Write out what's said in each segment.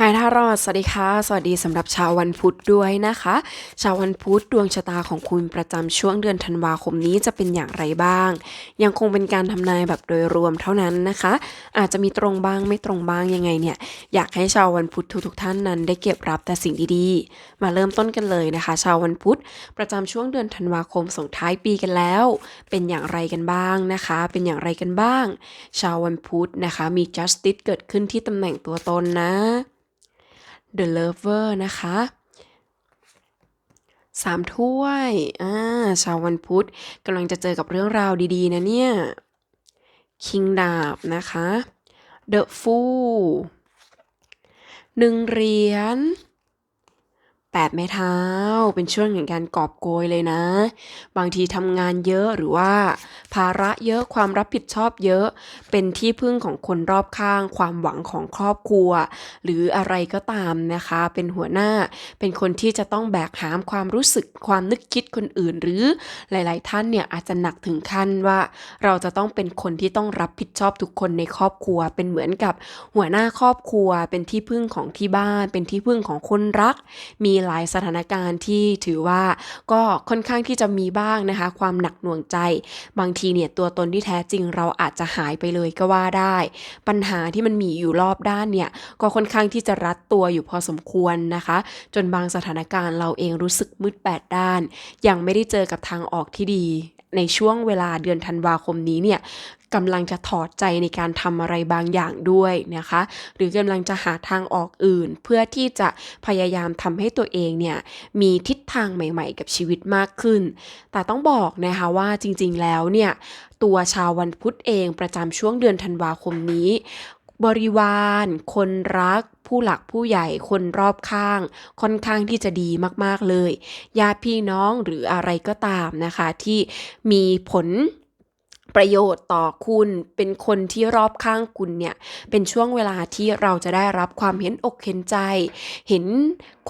หายทารอด สวัสดีค่ะ สวัสดีสำหรับชาววันพุธด้วยนะคะ ชาววันพุธดวงชะตาของคุณประจำช่วงเดือนธันวาคมนี้จะเป็นอย่างไรบ้าง ยังคงเป็นการทำนายแบบโดยรวมเท่านั้นนะคะ อาจจะมีตรงบ้างไม่ตรงบ้างยังไงเนี่ย อยากให้ชาววันพุธทุกๆท่านนั้น ได้เก็บรับแต่สิ่งดีๆ มาเริ่มต้นกันเลยนะคะ ชาววันพุธประจำช่วงเดือนธันวาคมส่งท้ายปีกันแล้ว เป็นอย่างไรกันบ้างนะคะ เป็นอย่างไรกันบ้าง ชาววันพุธนะคะ มี justice เกิดขึ้นที่ตำแหน่งตัวตนนะ The Lover นะคะสามถ้วย อ่า ชาววันพุธกำลังจะเจอกับเรื่องราวดีๆ นะเนี่ย คิงดาบนะคะ The Fool หนึ่งเหรียญ แปดไม้เท้า เป็นช่วงแห่งการกอบโกยเลยนะ บางทีทำงานเยอะหรือว่า ภาระเยอะความรับผิดชอบเยอะ เป็นที่พึ่งของคนรอบข้าง ความหวังของครอบครัว หรืออะไรก็ตามนะคะ เป็นหัวหน้า เป็นคนที่จะต้องแบกหามความรู้สึกความนึกคิดคนอื่น หรือหลาย ๆ ท่านเนี่ยอาจจะหนักถึงขั้นว่า เราจะต้องเป็นคนที่ต้องรับผิดชอบทุกคนในครอบครัว เป็นเหมือนกับหัวหน้าครอบครัว เป็นที่พึ่งของที่บ้าน เป็นที่พึ่งของคนรัก มีลายสถานการณ์ที่ถือว่าก็ค่อนข้างที่จะมีบ้างนะคะ ความหนักหน่วงใจ บางทีเนี่ยตัวตนที่แท้จริงเราอาจจะหายไปเลยก็ว่าได้ ปัญหาที่มันมีอยู่รอบด้านเนี่ยก็ค่อนข้างที่จะรัดตัวอยู่พอสมควรนะคะ จนบางสถานการณ์เราเองรู้สึกมืดแปดด้าน ยังไม่ได้เจอกับทางออกที่ดี ในช่วงเวลาเดือนธันวาคมนี้เนี่ยกำลังจะถอดใจในการทำอะไรบางอย่างด้วยนะคะ หรือกำลังจะหาทางออกอื่น เพื่อที่จะพยายามทำให้ตัวเองเนี่ยมีทิศทางใหม่ ๆ กับชีวิตมากขึ้น แต่ต้องบอกนะคะว่าจริงๆแล้วเนี่ยตัวชาววันพุธเองประจำช่วงเดือนธันวาคมนี้ บริวาร คนรัก ผู้หลักผู้ใหญ่คนรอบข้าง ค่อนข้างที่จะดีมากๆเลยญาติพี่น้องหรืออะไรก็ตามนะคะ ที่มีผลประโยชน์ต่อคุณเป็นคนที่รอบข้างคุณเนี่ย เป็นช่วงเวลาที่เราจะได้รับความเห็นอกเห็นใจ เห็น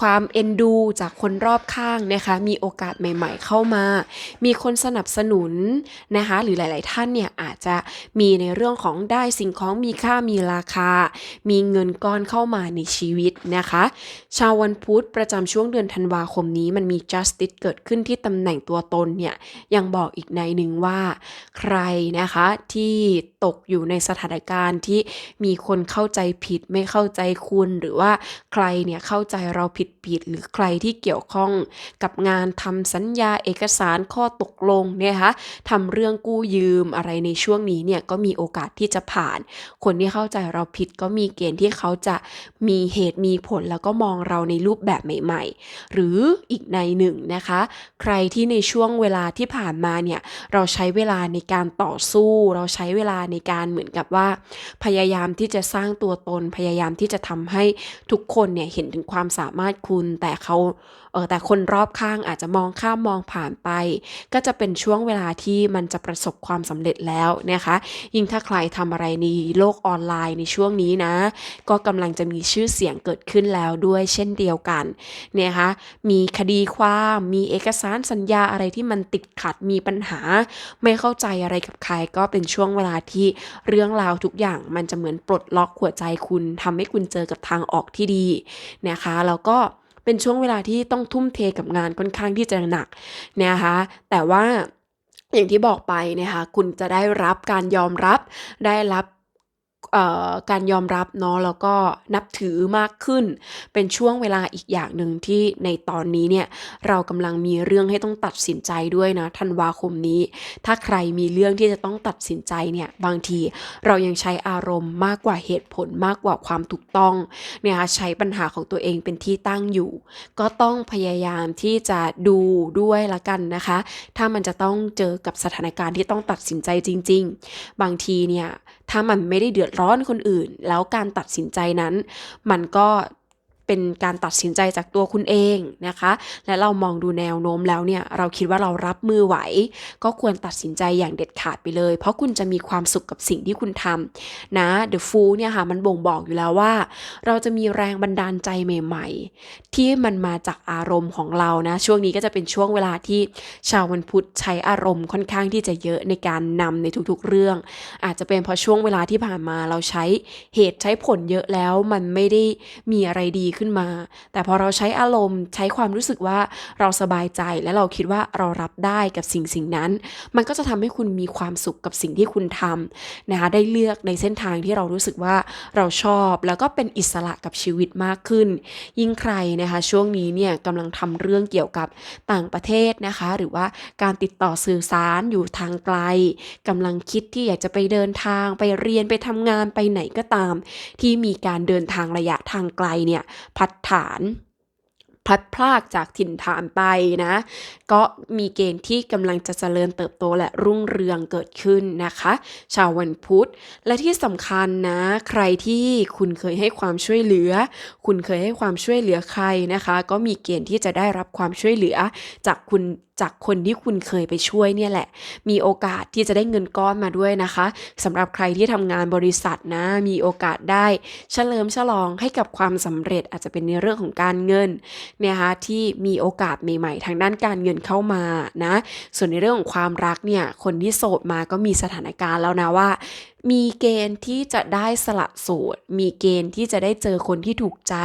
ความเอ็นดูจากคนรอบข้างนะคะ มีโอกาสใหม่ ๆ เข้ามา มีคนสนับสนุนนะคะ หรือหลาย ๆ ท่านเนี่ยอาจจะมีในเรื่องของได้สิ่งของมีค่ามีราคา มีเงินก้อนเข้ามาในชีวิตนะคะ ชาววันพุธประจำช่วงเดือนธันวาคมนี้มันมี justice เกิดขึ้นที่ตำแหน่งตัวตนเนี่ยยังบอกอีกในหนึ่งว่า ใครนะคะที่ตกอยู่ในสถานการณ์ที่มีคนเข้าใจผิดไม่เข้าใจคุณหรือว่าใครเนี่ยเข้าใจเราผิดผิด หรือใครที่เกี่ยวข้องกับงานทำสัญญาเอกสารข้อตกลงเนี่ยนะคะทำเรื่องกู้ยืมอะไรในช่วงนี้เนี่ยก็มีโอกาสที่จะผ่าน คนที่เข้าใจเราผิดก็มีเกณฑ์ที่เขาจะมีเหตุมีผลแล้วก็มองเราในรูปแบบใหม่ ๆ หรืออีกในหนึ่งนะคะ ใครที่ในช่วงเวลาที่ผ่านมาเนี่ยเราใช้เวลาในการต่อสู้ เราใช้เวลาในการเหมือนกับว่า พยายามที่จะสร้างตัวตนพยายามที่จะทำให้ทุกคนเนี่ยเห็นถึงความสามารถคุณ แต่เขาเออแต่คนรอบข้างอาจจะมองข้ามมองผ่านไป ก็จะเป็นช่วงเวลาที่มันจะประสบความสำเร็จแล้วนะคะ ยิ่งถ้าใครทำอะไรในโลกออนไลน์ในช่วงนี้นะ ก็กำลังจะมีชื่อเสียงเกิดขึ้นแล้วด้วยเช่นเดียวกันเนี่ยคะมีคดีความมีเอกสารสัญญาอะไรที่มันติดขัดมีปัญหา ไม่เข้าใจอะไรกับใครก็เป็นช่วงเวลาที่เรื่องราวทุกอย่างมันจะเหมือนปลดล็อกหัวใจคุณทำให้คุณเจอกับทางออกที่ดีนะคะแล้วก็ เป็นช่วงเวลาที่ต้องทุ่มเทกับงานค่อนข้างที่จะหนักนะคะแต่ว่าอย่างที่บอกไปนะคะคุณจะได้รับการยอมรับได้รับ การยอมรับเนาะแล้วก็นับถือมากขึ้น เป็นช่วงเวลาอีกอย่างหนึ่งที่ในตอนนี้เนี่ยเรากำลังมีเรื่องให้ต้องตัดสินใจด้วยนะธันวาคมนี้ ถ้าใครมีเรื่องที่จะต้องตัดสินใจเนี่ยบางทีเรายังใช้อารมณ์มากกว่าเหตุผลมากกว่าความถูกต้องเนี่ยใช้ปัญหาของตัวเองเป็นที่ตั้งอยู่ ก็ต้องพยายามที่จะดูด้วยละกันนะคะ ถ้ามันจะต้องเจอกับสถานการณ์ที่ต้องตัดสินใจจริง ๆ บางทีเนี่ย ถ้ามันไม่ได้เดือดร้อนคนอื่น แล้วการตัดสินใจนั้น มันก็ เป็นการตัดสินใจจากตัวคุณเองนะคะ และเรามองดูแนวโน้มแล้วเนี่ยเราคิดว่าเรารับมือไหว ก็ควรตัดสินใจอย่างเด็ดขาดไปเลย เพราะคุณจะมีความสุขกับสิ่งที่คุณทำนะ The Fool เนี่ยค่ะมันบ่งบอกอยู่แล้วว่า เราจะมีแรงบันดาลใจใหม่ ๆ ที่มันมาจากอารมณ์ของเรานะ ช่วงนี้ก็จะเป็นช่วงเวลาที่ชาววันพุธใช้อารมณ์ค่อนข้างที่จะเยอะในการนำในทุกๆเรื่อง อาจจะเป็นเพราะช่วงเวลาที่ผ่านมาเราใช้เหตุใช้ผลเยอะแล้วมันไม่ได้มีอะไรดีขึ้นมา แต่พอเราใช้อารมณ์ใช้ความรู้สึกว่าเราสบายใจและเราคิดว่าเรารับได้กับสิ่งสิ่งนั้น มันก็จะทำให้คุณมีความสุขกับสิ่งที่คุณทำนะคะได้เลือกในเส้นทางที่เรารู้สึกว่าเราชอบแล้วก็เป็นอิสระกับชีวิตมากขึ้น ยิ่งใครนะคะช่วงนี้เนี่ยกำลังทำเรื่องเกี่ยวกับต่างประเทศนะคะ หรือว่าการติดต่อสื่อสารอยู่ทางไกลกำลังคิดที่อยากจะไปเดินทางไปเรียนไปทำงานไปไหนก็ตาม ที่มีการเดินทางระยะทางไกลเนี่ยพัดฐาน พลัดพรากจากถิ่นฐานไปนะ ก็มีเกณฑ์ที่กำลังจะเจริญเติบโตและรุ่งเรืองเกิดขึ้นนะคะ ชาววันพุธ และที่สำคัญนะ ใครที่คุณเคยให้ความช่วยเหลือ คุณเคยให้ความช่วยเหลือใครนะคะ ก็มีเกณฑ์ที่จะได้รับความช่วยเหลือจากคุณ จากคนที่คุณเคยไปช่วยเนี่ยแหละ มีโอกาสที่จะได้เงินก้อนมาด้วยนะคะสำหรับใครที่ทำงานบริษัทนะ มีโอกาสได้เฉลิมฉลองให้กับความสำเร็จอาจจะเป็นในเรื่องของการเงินเนี่ยนะคะที่มีโอกาสใหม่ ๆ ทางด้านการเงินเข้ามานะ ส่วนในเรื่องของความรักเนี่ยคนที่โสดมาก็มีสถานการณ์แล้วนะว่า มีเกณฑ์ที่จะได้สละโสด มีเกณฑ์ที่จะได้เจอคนที่ถูกใจ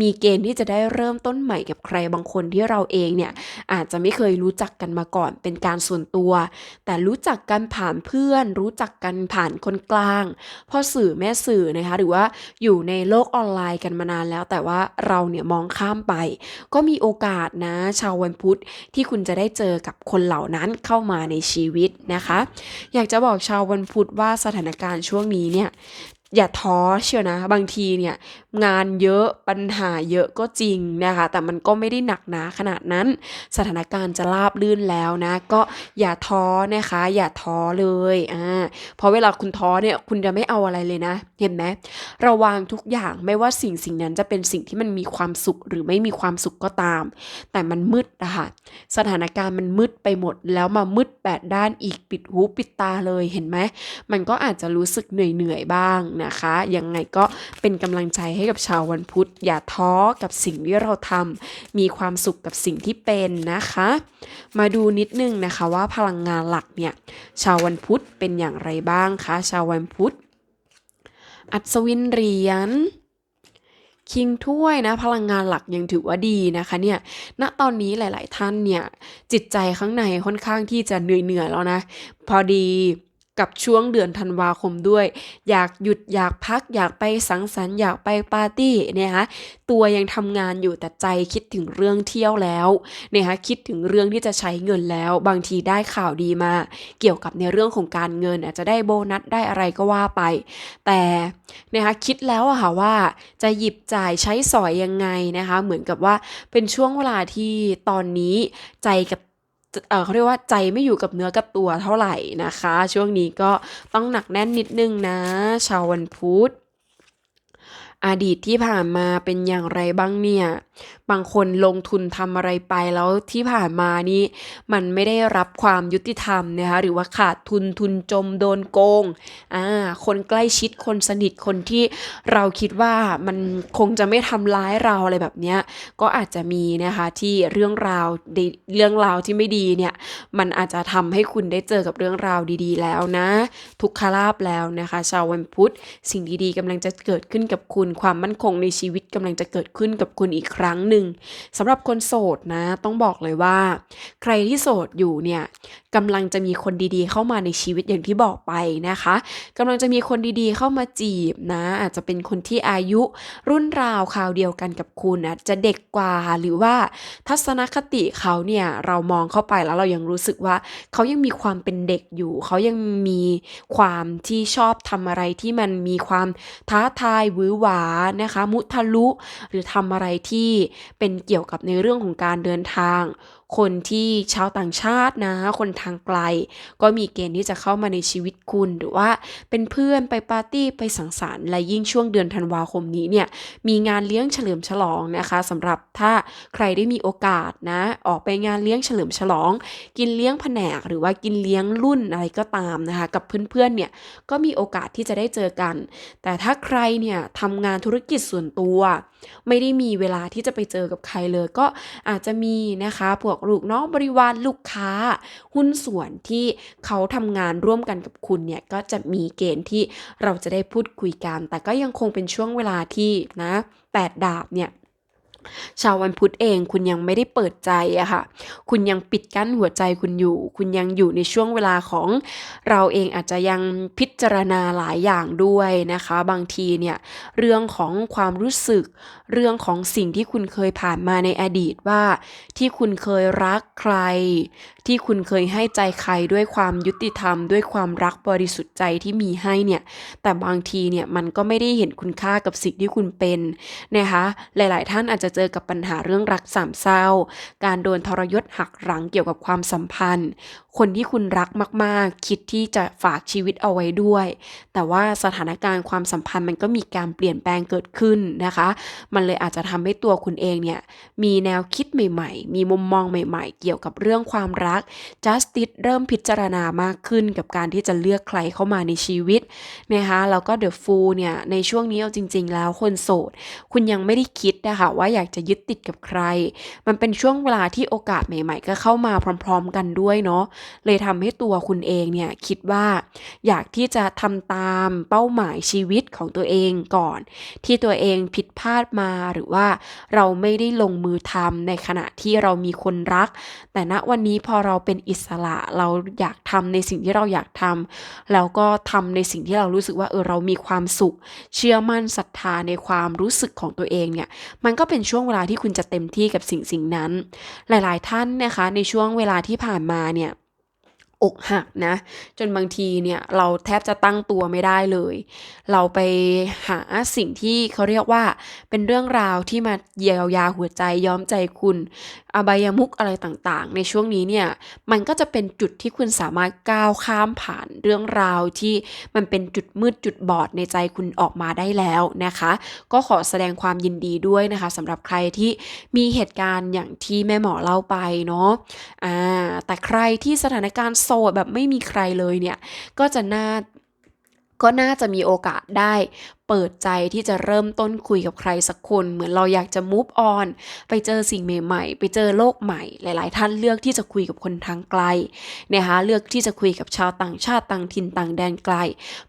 มีเกณฑ์ที่จะได้เริ่มต้นใหม่กับใครบางคนที่เราเองเนี่ยอาจจะไม่เคยรู้จักกันมาก่อนเป็นการส่วนตัว แต่รู้จักกันผ่านเพื่อน รู้จักกันผ่านคนกลางพ่อสื่อแม่สื่อนะคะหรือว่าอยู่ในโลกออนไลน์กันมานานแล้ว แต่ว่าเราเนี่ยมองข้ามไป ก็มีโอกาสนะชาววันพุธที่คุณจะได้เจอกับคนเหล่านั้นเข้ามาในชีวิตนะคะ อยากจะบอกชาววันพุธว่าสถานการณ์ช่วงนี้เนี่ย อย่าท้อเชียวนะ บางทีเนี่ยงานเยอะปัญหาเยอะก็จริงนะคะ แต่มันก็ไม่ได้หนักหนาขนาดนั้น สถานการณ์จะราบลื่นแล้วนะ ก็อย่าท้อนะคะ อย่าท้อเลยอ่าเพราะเวลาคุณท้อเนี่ยคุณจะไม่เอาอะไรเลยนะ เห็นไหมระวางทุกอย่างไม่ว่าสิ่งสิ่งนั้นจะเป็นสิ่งที่มันมีความสุขหรือไม่มีความสุขก็ตาม แต่มันมืดนะคะสถานการณ์มันมืดไปหมด แล้วมามืดแปดด้านอีกปิดหูปิดตาเลยเห็นไหมมันก็อาจจะรู้สึกเหนื่อยๆบ้างนะคะ ยังไงก็เป็นกำลังใจให้กับชาววันพุธ อย่าท้อกับสิ่งที่เราทำมีความสุขกับสิ่งที่เป็นนะคะ มาดูนิดนึงนะคะว่าพลังงานหลักเนี่ยชาววันพุธเป็นอย่างไรบ้างคะชาววันพุธ อัศวินเหรียญคิงถ้วยนะพลังงานหลักยังถือว่าดีนะคะเนี่ยณตอนนี้หลาย ๆ ท่านเนี่ยจิตใจข้างในค่อนข้างที่จะเหนื่อยๆแล้วนะ พอดี กับช่วงเดือนธันวาคมด้วย อยากหยุดอยากพักอยากไปสังสรรค์อยากไปปาร์ตี้เนี่ยคะตัวยังทำงานอยู่แต่ใจคิดถึงเรื่องเที่ยวแล้วเนี่ยคะคิดถึงเรื่องที่จะใช้เงินแล้ว บางทีได้ข่าวดีมา เกี่ยวกับในเรื่องของการเงินอาจจะได้โบนัสได้อะไรก็ว่าไป แต่นะคะคิดแล้วอะค่ะว่าจะหยิบจ่ายใช้สอยยังไงนะคะ เหมือนกับว่าเป็นช่วงเวลาที่ตอนนี้ใจกับ เเขาเรียกว่าใจไม่อยู่กับเนื้อกับตัวเท่าไหร่นะคะ ช่วงนี้ก็ต้องหนักแน่นนิดนึงนะ ชาววันพุธ อดีตที่ผ่านมาเป็นอย่างไรบ้างเนี่ย บางคนลงทุนทำอะไรไปแล้วที่ผ่านมานี่มันไม่ได้รับความยุติธรรมนะคะหรือว่าขาดทุนทุนจมโดนโกงอ่าคนใกล้ชิดคนสนิทคนที่เราคิดว่ามันคงจะไม่ทำร้ายเราอะไรแบบเนี้ยก็อาจจะมีนะคะที่เรื่องราวเรื่องราวที่ไม่ดีเนี่ยมันอาจจะทำให้คุณได้เจอกับเรื่องราวดีๆ แล้วนะ ทุกขลาบแล้วนะคะ ชาววันพุธสิ่งดีๆกำลังจะเกิดขึ้นกับคุณความมั่นคงในชีวิตกำลังจะเกิดขึ้นกับคุณอีกครั้งหนึ่งสำหรับคนโสดนะ ต้องบอกเลยว่า ใครที่โสดอยู่เนี่ยกำลังจะมีคนดีๆ เข้ามาในชีวิตอย่างที่บอกไปนะคะกำลังจะมีคนดีๆ เข้ามาจีบนะ อาจจะเป็นคนที่อายุรุ่นราวคราวเดียวกันกับคุณอาจจะเด็กกว่าหรือว่าทัศนคติเขาเนี่ยเรามองเข้าไปแล้วเรายังรู้สึกว่าเขายังมีความเป็นเด็กอยู่ เขายังมีความที่ชอบทำอะไรที่มันมีความท้าทายวือหวานะคะ มุทะลุ หรือทำอะไรที่เป็นเกี่ยวกับในเรื่องของการเดินทาง คนที่ชาวต่างชาตินะ คนทางไกล ก็มีเกณฑ์ที่จะเข้ามาในชีวิตคุณ หรือว่าเป็นเพื่อนไปปาร์ตี้ไปสังสรรค์และยิ่งช่วงเดือนธันวาคมนี้เนี่ยมีงานเลี้ยงเฉลิมฉลองนะคะสำหรับถ้าใครได้มีโอกาสนะ ออกไปงานเลี้ยงเฉลิมฉลอง กินเลี้ยงแผนก หรือว่ากินเลี้ยงรุ่นอะไรก็ตามนะคะ กับเพื่อนๆเนี่ยก็มีโอกาสที่จะได้เจอกัน แต่ถ้าใครเนี่ยทำงานธุรกิจส่วนตัว ไม่ได้มีเวลาที่จะไปเจอกับใครเลย ก็อาจจะมีนะคะพวกลูกน้องบริวารลูกค้า หุ้นส่วนที่เขาทำงานร่วมกันกับคุณเนี่ยก็จะมีเกณฑ์ที่เราจะได้พูดคุยกัน แต่ก็ยังคงเป็นช่วงเวลาที่นะแปดดาบเนี่ย ชาววันพุธเองคุณยังไม่ได้เปิดใจอะค่ะ คุณยังปิดกั้นหัวใจคุณอยู่ คุณยังอยู่ในช่วงเวลาของเราเองอาจจะยังพิจารณาหลายอย่างด้วยนะคะ บางทีเนี่ยเรื่องของความรู้สึก เรื่องของสิ่งที่คุณเคยผ่านมาในอดีตว่า ที่คุณเคยรักใคร ที่คุณเคยให้ใจใครด้วยความยุติธรรม ด้วยความรักบริสุทธิ์ใจที่มีให้เนี่ยแต่บางทีเนี่ยมันก็ไม่ได้เห็นคุณค่ากับสิ่งที่คุณเป็นนะคะหลาย ๆ ท่านอาจจะเจอกับปัญหาเรื่องรักสามเศร้า การโดนทรยศหักหลังเกี่ยวกับความสัมพันธ์คนที่คุณรักมากๆ คิดที่จะฝากชีวิตเอาไว้ด้วย แต่ว่าสถานการณ์ความสัมพันธ์มันก็มีการเปลี่ยนแปลงเกิดขึ้นนะคะ มันเลยอาจจะทำให้ตัวคุณเองเนี่ยมีแนวคิดใหม่ ๆ มีมุมมองใหม่ๆ เกี่ยวกับเรื่องความรัก justice เริ่มพิจารณามากขึ้นกับการที่จะเลือกใครเข้ามาในชีวิตนะคะแล้วก็ the fool เนี่ยในช่วงนี้เอาจริง ๆ แล้วคนโสด คุณยังไม่ได้คิดนะคะว่าอยากจะยึดติดกับใคร มันเป็นช่วงเวลาที่โอกาสใหม่ ๆ ก็เข้ามาพร้อม ๆ กันด้วยเนาะเลยทำให้ตัวคุณเองเนี่ยคิดว่าอยากที่จะทำตามเป้าหมายชีวิตของตัวเองก่อน ที่ตัวเองผิดพลาดมาหรือว่าเราไม่ได้ลงมือทำในขณะที่เรามีคนรัก แต่ณวันนี้พอเราเป็นอิสระเราอยากทำในสิ่งที่เราอยากทำแล้วก็ทำในสิ่งที่เรารู้สึกว่าเออเรามีความสุข เชื่อมั่นศรัทธาในความรู้สึกของตัวเองเนี่ยมันก็เป็นช่วงเวลาที่คุณจะเต็มที่กับสิ่งสิ่งนั้น หลาย ๆ ท่านนะคะในช่วงเวลาที่ผ่านมาเนี่ย อกหักนะ จนบางทีเนี่ยเราแทบจะตั้งตัวไม่ได้เลย เราไปหาสิ่งที่เขาเรียกว่า เป็นเรื่องราวที่มาเยียวยาหัวใจย้อมใจคุณ อบายมุกอะไรต่างๆ ในช่วงนี้เนี่ยมันก็จะเป็นจุดที่คุณสามารถก้าวข้ามผ่านเรื่องราวที่มันเป็นจุดมืดจุดบอดในใจคุณออกมาได้แล้วนะคะ ก็ขอแสดงความยินดีด้วยนะคะสำหรับใครที่มีเหตุการณ์อย่างที่แม่หมอเล่าไปเนาะอ่าแต่ใครที่สถานการณ์โซแบบไม่มีใครเลยเนี่ย ก็จะน่าก็น่าจะมีโอกาสได้ เปิดใจที่จะเริ่มต้นคุยกับใครสักคน เหมือนเราอยากจะ move on ไปเจอสิ่งใหม่ๆ ไปเจอโลกใหม่ หลาย ๆ ท่านเลือกที่จะคุยกับคนทางไกลนะคะเลือกที่จะคุยกับชาวต่างชาติต่างถิ่นต่างแดนไกล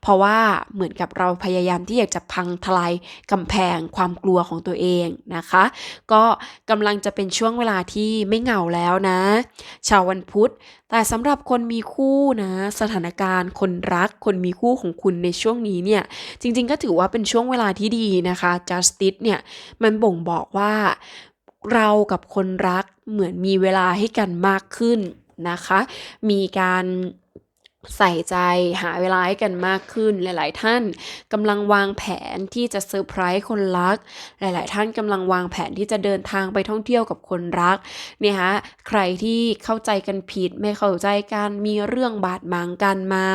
เพราะว่าเหมือนกับเราพยายามที่อยากจะพังทลายกำแพงความกลัวของตัวเองนะคะ ก็กำลังจะเป็นช่วงเวลาที่ไม่เหงาแล้วนะ ชาววันพุธแต่สำหรับคนมีคู่นะ สถานการณ์ คนรัก คนมีคู่ของคุณในช่วงนี้เนี่ย จริง ๆ ก็ถือว่าเป็นช่วงเวลาที่ดีนะคะ justice เนี่ยมันบ่งบอกว่าเรากับคนรักเหมือนมีเวลาให้กันมากขึ้นนะคะ มีการ ใส่ใจหาเวลาให้กันมากขึ้น หลาย ๆ ท่านกำลังวางแผนที่จะเซอร์ไพรส์คนรัก หลาย ๆ ท่านกำลังวางแผนที่จะเดินทางไปท่องเที่ยวกับคนรักเนี่ยฮะใครที่เข้าใจกันผิดไม่เข้าใจกันมีเรื่องบาดหมางกันมา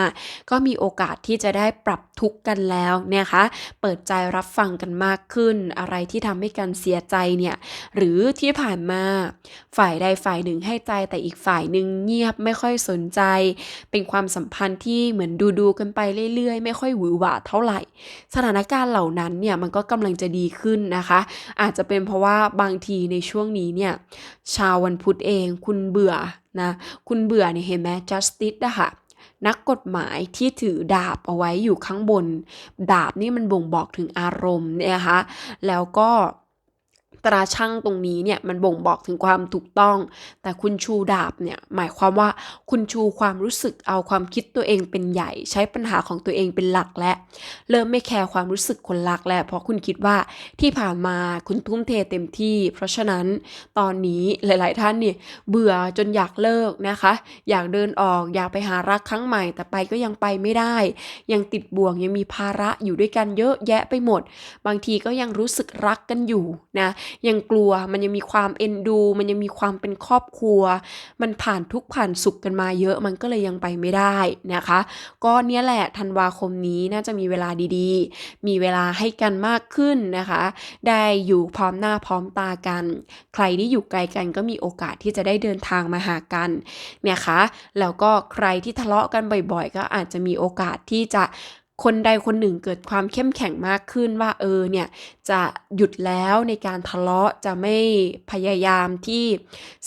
ก็มีโอกาสที่จะได้ปรับทุกข์กันแล้วเนี่ยคะเปิดใจรับฟังกันมากขึ้น อะไรที่ทำให้กันเสียใจเนี่ยหรือที่ผ่านมาฝ่ายใดฝ่ายหนึ่งให้ใจแต่อีกฝ่ายหนึ่งเงียบไม่ค่อยสนใจ เป็นความสัมพันธ์ที่เหมือนดูดูกันไปเรื่อยๆ ไม่ค่อยหวือหวาเท่าไหร่ สถานการณ์เหล่านั้นเนี่ยมันก็กำลังจะดีขึ้นนะคะ อาจจะเป็นเพราะว่าบางทีในช่วงนี้เนี่ยชาววันพุธเองคุณเบื่อนะคุณเบื่อเนี่ยเห็นไหม justice อะค่ะนักกฎหมายที่ถือดาบเอาไว้อยู่ข้างบน ดาบนี่มันบ่งบอกถึงอารมณ์เนี่ยนะคะแล้วก็ ตราช่างตรงนี้เนี่ยมันบ่งบอกถึงความถูกต้อง แต่คุณชูดาบเนี่ยหมายความว่าคุณชูความรู้สึกเอาความคิดตัวเองเป็นใหญ่ ใช้ปัญหาของตัวเองเป็นหลักและ เริ่มไม่แคร์ความรู้สึกคนรักแล้วเพราะคุณคิดว่าที่ผ่านมาคุณทุ่มเทเต็มที่ เพราะฉะนั้นตอนนี้หลาย ๆ ท่านเนี่ยเบื่อจนอยากเลิกนะคะ อยากเดินออกอยากไปหารักครั้งใหม่ แต่ไปก็ยังไปไม่ได้ ยังติดบ่วงยังมีภาระอยู่ด้วยกันเยอะแยะไปหมด บางทีก็ยังรู้สึกรักกันอยู่นะยังกลัว มันยังมีความเอ็นดู มันยังมีความเป็นครอบครัว มันผ่านทุกผ่านสุขกันมาเยอะมันก็เลยยังไปไม่ได้นะคะ ก็เนี่ยแหละธันวาคมนี้น่าจะมีเวลาดีๆ มีเวลาให้กันมากขึ้นนะคะ ได้อยู่พร้อมหน้าพร้อมตากัน ใครที่อยู่ไกลกันก็มีโอกาสที่จะได้เดินทางมาหากันเนี่ยคะแล้วก็ใครที่ทะเลาะกันบ่อยๆ ก็อาจจะมีโอกาสที่จะ คนใดคนหนึ่งเกิดความเข้มแข็งมากขึ้นว่าเออเนี่ยจะหยุดแล้วในการทะเลาะจะไม่พยายามที่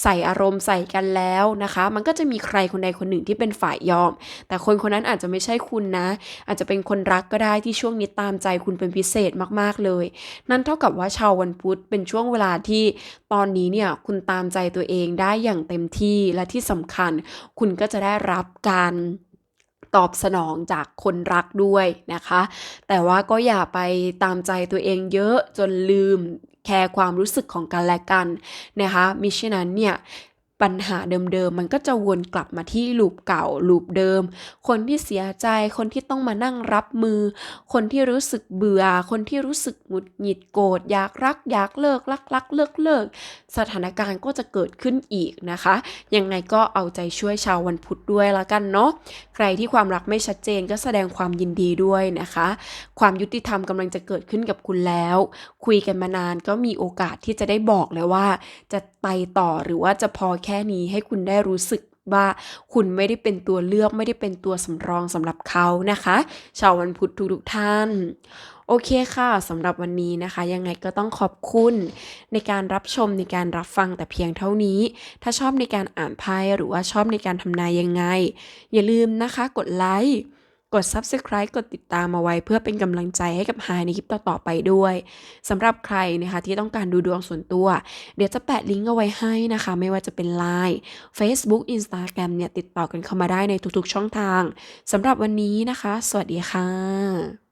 ใส่อารมณ์ใส่กันแล้วนะคะ มันก็จะมีใครคนใดคนหนึ่งที่เป็นฝ่ายยอม แต่คนคนนั้นอาจจะไม่ใช่คุณนะ อาจจะเป็นคนรักก็ได้ที่ช่วงนี้ตามใจคุณเป็นพิเศษมากๆเลย นั่นเท่ากับว่าชาววันพุธเป็นช่วงเวลาที่ตอนนี้เนี่ยคุณตามใจตัวเองได้อย่างเต็มที่และที่สำคัญ คุณก็จะได้รับการ ตอบสนองจากคนรักด้วยนะคะ แต่ว่าก็อย่าไปตามใจตัวเองเยอะจนลืมแคร์ความรู้สึกของกันและกันนะคะมิฉะนั้นเนี่ย ปัญหาเดิมๆ มันก็จะวนกลับมาที่ลูปเก่าลูปเดิม คนที่เสียใจ คนที่ต้องมานั่งรับมือ คนที่รู้สึกเบื่อ คนที่รู้สึกหงุดหงิดโกรธอยากรัก อยากเลิกรักรักเลิกเลิกสถานการณ์ก็จะเกิดขึ้นอีกนะคะ ยังไงก็เอาใจช่วยชาววันพุธด้วยละกันเนาะใครที่ความรักไม่ชัดเจนก็แสดงความยินดีด้วยนะคะ ความยุติธรรมกำลังจะเกิดขึ้นกับคุณแล้ว คุยกันมานานก็มีโอกาสที่จะได้บอกเลยว่า จะไปต่อหรือว่าจะพอแค่นี้ให้คุณได้รู้สึกว่าคุณไม่ได้เป็นตัวเลือกไม่ได้เป็นตัวสำรองสำหรับเขานะคะ ชาววันพุธทุกๆท่าน โอเคค่ะสำหรับวันนี้นะคะ ยังไงก็ต้องขอบคุณในการรับชมในการรับฟังแต่เพียงเท่านี้ ถ้าชอบในการอ่านไพ่หรือว่าชอบในการทำนายยังไง อย่าลืมนะคะกดไลค์ กด Subscribe กดติดตามมาไว้ เพื่อเป็นกำลังใจให้กับฮายในคลิปต่อๆไปด้วยสำหรับใครนะคะที่ต้องการดูดวงส่วนตัว เดี๋ยวจะแปะลิงก์เอาไว้ให้นะคะ ไม่ว่าจะเป็น Line Facebook Instagram เนี่ยติดต่อกันเข้ามาได้ในทุกๆช่องทางสำหรับวันนี้นะคะ สวัสดีค่ะ